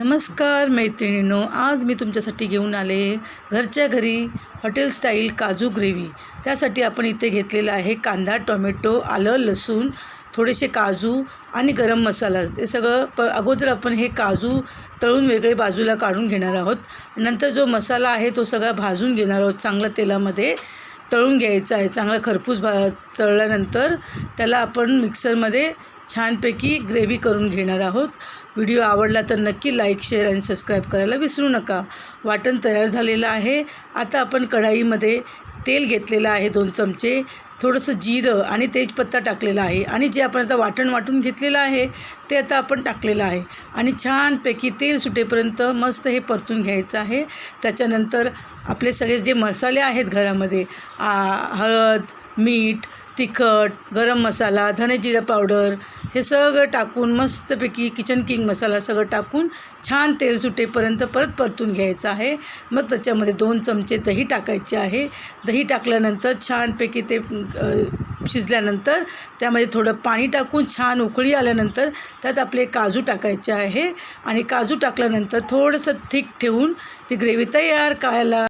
नमस्कार मैत्रिणींनो आज मी तुमच्यासाठी घेऊन आले घरच्या घरी हॉटेल स्टाईल काजू ग्रेव्ही. त्यासाठी आपण इथे घेतलेलं आहे कांदा टोमॅटो आलं लसूण थोडेसे काजू आणि गरम मसाला. ते सगळं प अगोदर आपण हे काजू तळून वेगळे बाजूला काढून घेणार आहोत. नंतर जो मसाला आहे तो सगळा भाजून घेणार आहोत. चांगला तेलामध्ये तळून घ्यायचा आहे. चांगला खरपूस भा तळल्यानंतर त्याला आपण मिक्सरमध्ये छानपैकी ग्रेव्ही करून घेणार आहोत. व्हिडिओ आवडला तर नक्की लाईक शेअर आणि सबस्क्राईब करायला विसरू नका. वाटण तयार झालेलं आहे. आता आपण कढाईमध्ये तेल घेतलेलं आहे दोन चमचे. थोडंसं जिरं आणि तेजपत्ता टाकलेला आहे आणि जे आपण आता वाटण वाटून घेतलेलं आहे ते आता आपण टाकलेलं आहे. आणि छानपैकी तेल सुटेपर्यंत मस्त हे परतून घ्यायचं आहे. त्याच्यानंतर आपले सगळे जे मसाले आहेत घरामध्ये हळद मीठ तिखट गरम मसाला धनेजिरा पावडर हे सगळं टाकून मस्तपैकी किचन किंग मसाला सगळं टाकून छान तेल सुटेपर्यंत परत परतून घ्यायचं आहे. मग त्याच्यामध्ये दोन चमचे दही टाकायचे आहे. दही टाकल्यानंतर छानपैकी ते शिजल्यानंतर त्यामध्ये थोडं पाणी टाकून छान उकळी आल्यानंतर त्यात आपले काजू टाकायचे आहे. आणि काजू टाकल्यानंतर थोडंसं थिक ठेवून ती ग्रेव्ही तयार करायला